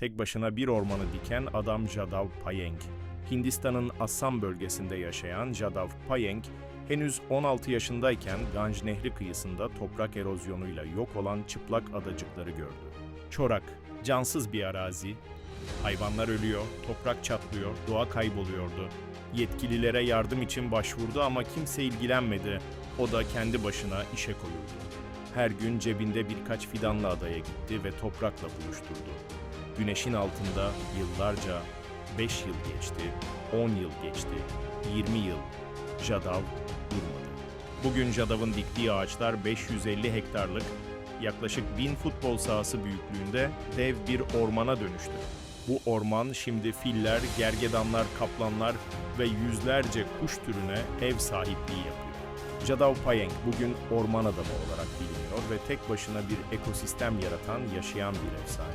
tek başına bir ormanı diken adam Jadav Payeng. Hindistan'ın Assam bölgesinde yaşayan Jadav Payeng, henüz 16 yaşındayken Ganj Nehri kıyısında toprak erozyonuyla yok olan çıplak adacıkları gördü. Çorak, cansız bir arazi, hayvanlar ölüyor, toprak çatlıyor, doğa kayboluyordu. Yetkililere yardım için başvurdu ama kimse ilgilenmedi. O da kendi başına işe koyuldu. Her gün cebinde birkaç fidanla adaya gitti ve toprakla buluşturdu. Güneşin altında yıllarca 5 yıl geçti, 10 yıl geçti, 20 yıl. Jadav durmadı. Bugün Jadav'ın diktiği ağaçlar 550 hektarlık, yaklaşık 1000 futbol sahası büyüklüğünde dev bir ormana dönüştü. Bu orman şimdi filler, gergedanlar, kaplanlar ve yüzlerce kuş türüne ev sahipliği yapıyor. Jadav Payeng bugün orman adamı olarak biliniyor ve tek başına bir ekosistem yaratan yaşayan bir efsane.